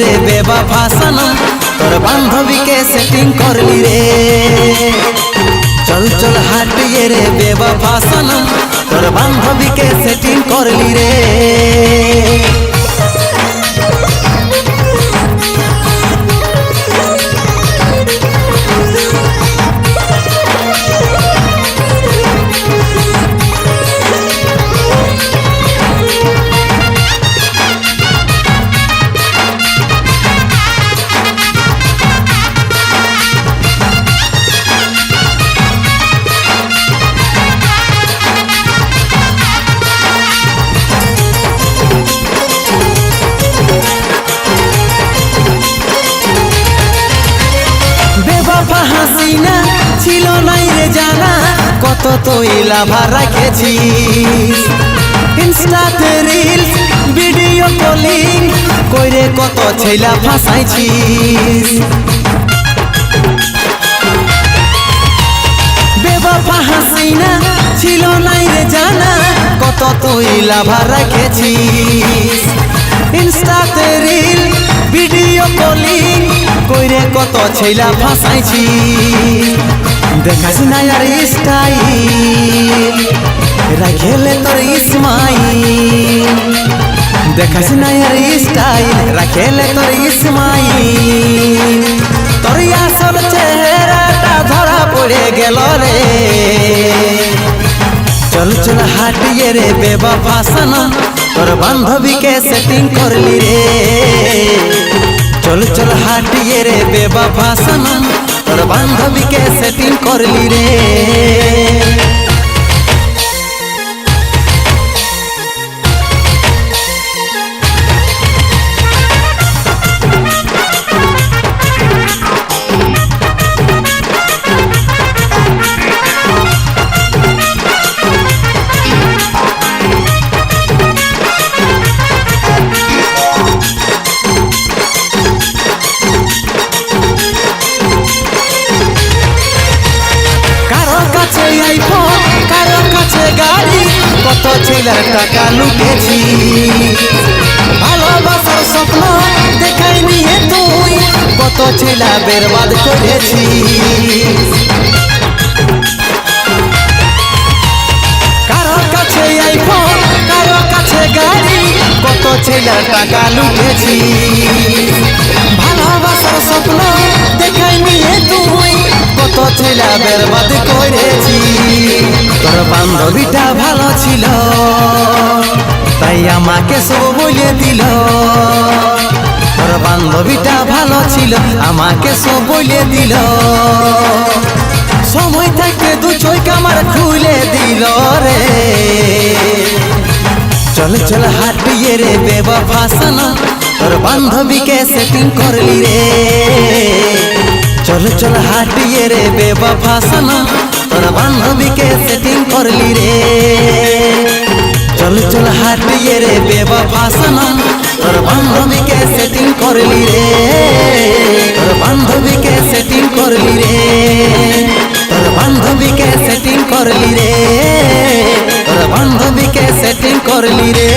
রে বেবা ফাসানা তোর বান্ধবীকে সেটিং করলি রে। চল চল হাটিয়ে রে বেবা ফাসানা তোর বান্ধবীকে সেটিং করলি রে। কত তুই লাভার রাখেছিস? ইনস্টাতে রিলস ভিডিও কলিং কইরে কত ছেলা ফাঁসাইছিস বেবাফা হাসিনা ছিল নাই রে জানা, কত তুই লাভার রাখেছিস? ইনস্টাতে রিল ভিডিও কলিং কইরে কত ছেলা ফাঁসাইছি দেখাস না আর স্টাইল রাখেলে তোর ইসমাইল দেখাস না আর স্টাইল রাখেলে তোর ইসমাইল তোর আসল চেহারাটা ধরা পড়ে গেল রে চল চল হাটিয়ে রে বেবাফা সনম তোর বান্ধবীকে সেটিং করলি রে চল চল হাটিয়ে রে বেবাফা সনম তোর বান্ধবীকে সেটিং করলি রে। ছেলের টাকা লুটেছি। ভালোবাসার স্বপ্ন দেখাই নিয়ে তুই, কত ছেলা বেরবাদ করেছি। ছেলের টাকা লুটেছি। ভালোবাসার স্বপ্ন দেখাই নিয়ে তুই, কত ছেলা বেরবাদ করেছি। তোর বান্ধবীটা ভালো ছিল, তাই আমাকে সব বলে দিল। তোর বান্ধবীটা ভালো ছিল, আমাকে সব বলে দিল। সময় থাকতে দু চোখ আমার খুলে দিল রে। চল চল হাটিয়ে রে বেবাফা সনম তোর বান্ধবীকে সেটিং করলি রে। চল চল হাটিয়ে রে বেবা সনম তোর বান্ধবীকে সেটিং করলি রে। চল চল হাটিয়ে রে বেবাফা সনম তোর বান্ধবীকে সেটিং করলি রে। তোর বান্ধবীকে সেটিং করলি রে। তোর বান্ধবীকে সেটিং করলি রে। তোর বান্ধবীকে সেটিং করলি রে।